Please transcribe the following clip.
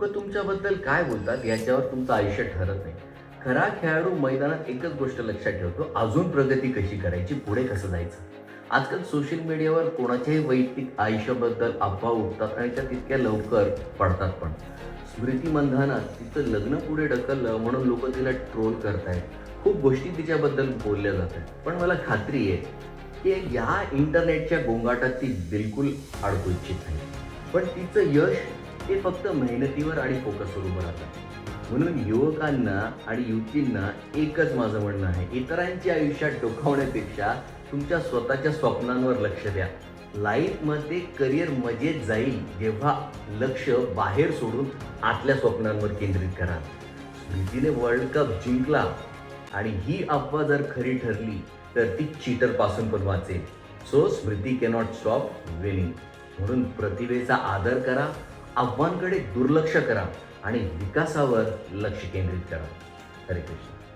लोक तुमच्याबद्दल काय बोलतात याच्यावर तुमचं आयुष्य ठरत नाही. खरा खेळाडू मैदानात एकच गोष्ट लक्षात ठेवतो अजून प्रगती कशी करायची पुढे कसं जायचं? आजकाल सोशल मीडियावर कोणाच्याही वैयक्तिक आयुष्याबद्दल अफवा उठतात आणि त्या तितक्या लवकर पडतात पण. स्मृती मंधाना तिचं लग्न पुढे ढकललं म्हणून लोक तिला ट्रोल करतायत. खूप गोष्टी तिच्याबद्दल बोलल्या जात आहेत पण मला खात्री आहे की या इंटरनेटच्या गोंगाटात ती बिलकुल अडकू इच्छित नाही. पण तिचं यश ते फक्त मेहनतीवर आणि फोकसवर उभं राहतात म्हणून युवकांना आणि युवतींना एकच माझं म्हणणं आहे इतरांच्या आयुष्यात डोकावण्यापेक्षा तुमच्या स्वतःच्या स्वप्नांवर लक्ष द्या. लाईफमध्ये करिअर मजेत जाईल जेव्हा लक्ष बाहेर सोडून आतल्या स्वप्नांवर केंद्रित करा. स्मृतीने वर्ल्ड कप जिंकला आणि ही अफवा जर खरी ठरली तर ती चीटरपासून पण वाचेल. So Smriti cannot stop winning म्हणून प्रतिभेचा आदर करा आव्हानकडे दुर्लक्ष करा आणि विकासावर लक्ष केंद्रित करा. हरे कृष्ण.